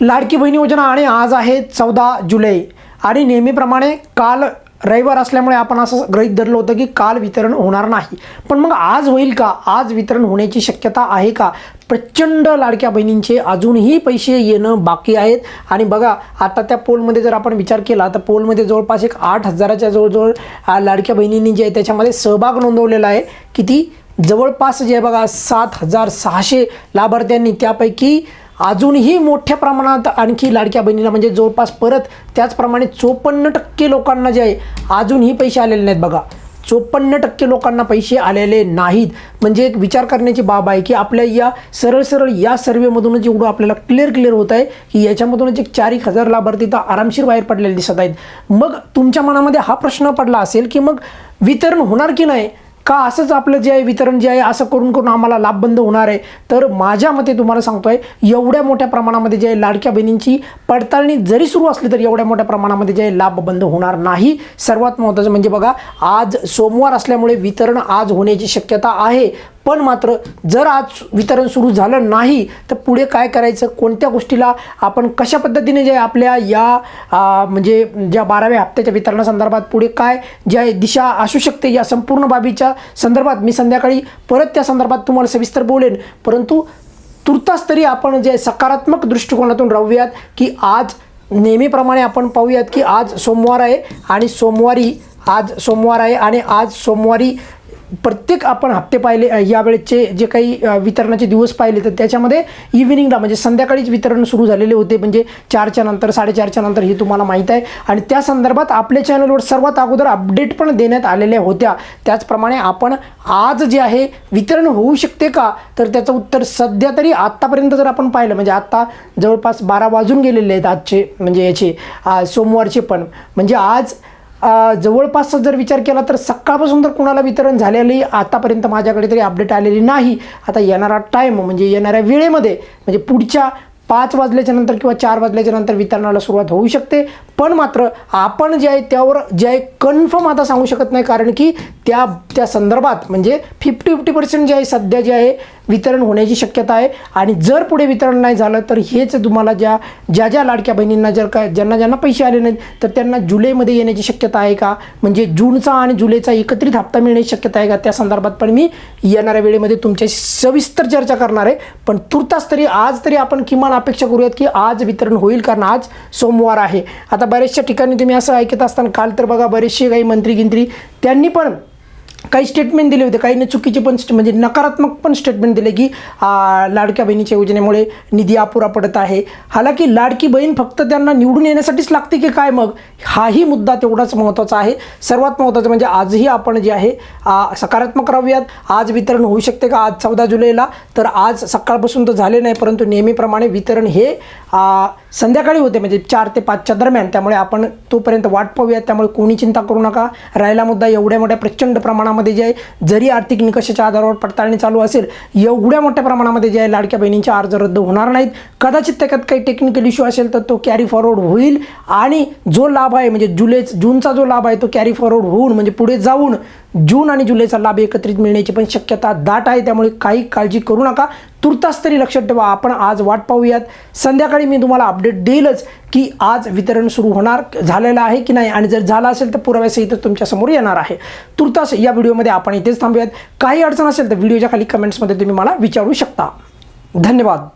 लाडकी बहिणी योजना आणि आज आहे चौदा जुलै. आणि नेहमीप्रमाणे काल रविवार असल्यामुळे आपण असं गृहित धरलं होतं की काल वितरण होणार नाही. पण मग आज होईल का? आज वितरण होण्याची शक्यता आहे का? प्रचंड लाडक्या बहिणींचे अजूनही पैसे येणं बाकी आहेत. आणि बघा आता त्या पोलमध्ये जर आपण विचार केला तर पोलमध्ये जवळपास एक आठ हजाराच्या जवळजवळ लाडक्या बहिणींनी जे आहे त्याच्यामध्ये सहभाग नोंदवलेला आहे. किती? जवळपास जे बघा सात हजार सहाशे लाभार्थ्यांनी त्यापैकी अजूनही मोठ्या प्रमाणात आणखी लाडक्या बहिणीला म्हणजे जवळपास परत त्याचप्रमाणे चोपन्न टक्के लोकांना जे आहे अजूनही पैसे आलेले नाहीत बघा. चोपन्न टक्के लोकांना पैसे आलेले नाहीत. म्हणजे एक विचार करण्याची बाब आहे की आपल्या या सरळ सरळ या सर्वेमधूनच एवढं आपल्याला क्लिअर क्लिअर होत आहे की याच्यामधूनच एक चार एक हजार लाभार्थी तर आरामशीर बाहेर पडलेले दिसत आहेत. मग तुमच्या मनामध्ये हा प्रश्न पडला असेल की मग वितरण होणार की नाही? का असंच आपलं जे आहे वितरण जे आहे असं करून करून आम्हाला लाभ बंद होणार आहे? तर माझ्या मते तुम्हाला सांगतोय एवढ्या मोठ्या प्रमाणामध्ये जे आहे लाडक्या बहिणींची पडताळणी जरी सुरू असली तरी एवढ्या मोठ्या प्रमाणामध्ये जे आहे लाभ बंद होणार नाही. सर्वात महत्त्वाचं म्हणजे बघा आज सोमवार असल्यामुळे वितरण आज होण्याची शक्यता आहे. पण मात्र जर आज वितरण सुरू झालं नाही तर पुढे काय करायचं? कोणत्या गोष्टीला आपण कशा पद्धतीने जे आपल्या या म्हणजे ज्या बाराव्या हप्त्याच्या वितरणासंदर्भात पुढे काय ज्या दिशा असू शकते या संपूर्ण बाबीच्या संदर्भात मी संध्याकाळी परत त्या संदर्भात तुम्हाला सविस्तर बोलेन. परंतु तुर्तास तरी आपण जे सकारात्मक दृष्टिकोनातून राहूयात की आज नेहमीप्रमाणे आपण पाहूयात की आज सोमवार आहे आणि सोमवारी आज सोमवार आहे आणि आज सोमवारी प्रत्येक आपण हप्ते पाहिले यावेळेचे जे काही वितरणाचे दिवस पाहिले तर त्याच्यामध्ये इव्हिनिंगला म्हणजे संध्याकाळीच वितरण सुरू झालेले होते. म्हणजे चारच्या नंतर साडेचारच्या नंतर हे तुम्हाला माहीत आहे. आणि त्या संदर्भात आपल्या चॅनलवर सर्वात अगोदर अपडेट पण देण्यात आलेल्या होत्या. त्याचप्रमाणे आपण आज जे आहे वितरण होऊ शकते का? तर त्याचं उत्तर सध्या तरी आत्तापर्यंत जर आपण पाहिलं म्हणजे आत्ता जवळपास बारा वाजून गेलेले आहेत आजचे म्हणजे याचे सोमवारचे पण. म्हणजे आज जवळपास जर विचार केला तर सकाळपासून तर कुणाला वितरण झालेली आतापर्यंत माझ्याकडे तरी अपडेट आलेली नाही. आता येणारा टाईम म्हणजे येणाऱ्या वेळेमध्ये म्हणजे पुढच्या पाच वाजल्याच्या नंतर किंवा चार वाजल्याच्या नंतर वितरणाला सुरुवात होऊ शकते. पण मात्र आपण जे आहे त्यावर जे आहे कन्फर्म आता सांगू शकत नाही कारण की त्या त्या संदर्भात म्हणजे फिफ्टी फिफ्टी पर्सेंट जे आहे सध्या जे आहे वितरण होण्याची शक्यता आहे. आणि जर पुढे वितरण नाही झालं तर हेच तुम्हाला ज्या ज्या ज्या लाडक्या बहिणींना जर काय ज्यांना ज्यांना पैसे आले नाहीत तर त्यांना जुलैमध्ये येण्याची शक्यता आहे का? म्हणजे जूनचा आणि जुलैचा एकत्रित हप्ता मिळण्याची शक्यता आहे का? त्या संदर्भात पण मी येणाऱ्या वेळेमध्ये तुमच्याशी सविस्तर चर्चा करणार आहे. पण तुर्तास तरी आज तरी आपण किमान अपेक्षा करूयात की आज वितरण होईल कारण आज सोमवार आहे. आता बऱ्याचशा ठिकाणी तुम्ही असं ऐकत असताना काल तर बघा बरेचसे काही मंत्री गिंत्री त्यांनी पण काही स्टेटमेंट दिले होते काहीने चुकीचे पण स्ट- म्हणजे नकारात्मक पण स्टेटमेंट दिले की लाडक्या बहिणीच्या योजनेमुळे निधी अपुरा पडत आहे. हालाकी लाडकी बहीण फक्त त्यांना निवडून येण्यासाठीच लागते की काय मग? हाही मुद्दा तेवढाच महत्त्वाचा आहे. सर्वात महत्त्वाचं म्हणजे आजही आपण जे आहे सकारात्मक राहूयात. आज वितरण होऊ शकते का? आज चौदा जुलैला. तर आज सकाळपासून तर झाले नाही परंतु नेहमीप्रमाणे वितरण हे संध्याकाळी होते म्हणजे चार ते पाचच्या दरम्यान. त्यामुळे आपण तोपर्यंत वाट पाहूया. त्यामुळे कोणी चिंता करू नका. राहिला मुद्दा एवढ्या मोठ्या प्रचंड प्रमाणामध्ये जे आहे जरी आर्थिक निकषाच्या आधारावर पडताळणी चालू असेल एवढ्या मोठ्या प्रमाणामध्ये जे आहे लाडक्या बहिणींचे अर्ज रद्द होणार नाहीत. कदाचित त्याच्यात काही टेक्निकल इश्यू असेल तर तो कॅरी फॉरवर्ड होईल. आणि जो लाभ आहे म्हणजे जुलै जूनचा जो लाभ आहे तो कॅरी फॉरवर्ड होऊन म्हणजे पुढे जाऊन जून आणि जुलैचा लाभ एकत्रित मिळण्याची पण शक्यता दाट आहे त्यामुळे काही काळजी करू नका. तुर्तास तरी लक्षात ठेवा आपण आज वाट पाहूयात. संध्याकाळी मी तुम्हाला अपडेट देईलच की आज वितरण सुरू होणार झालेलं आहे की नाही? आणि जर झालं असेल तर पुराव्यासहित तुमच्यासमोर येणार आहे. तुर्तास या व्हिडिओमध्ये आपण इथेच थांबूयात. काही अडचण असेल तर व्हिडिओच्या खाली कमेंट्समध्ये तुम्ही मला विचारू शकता. धन्यवाद.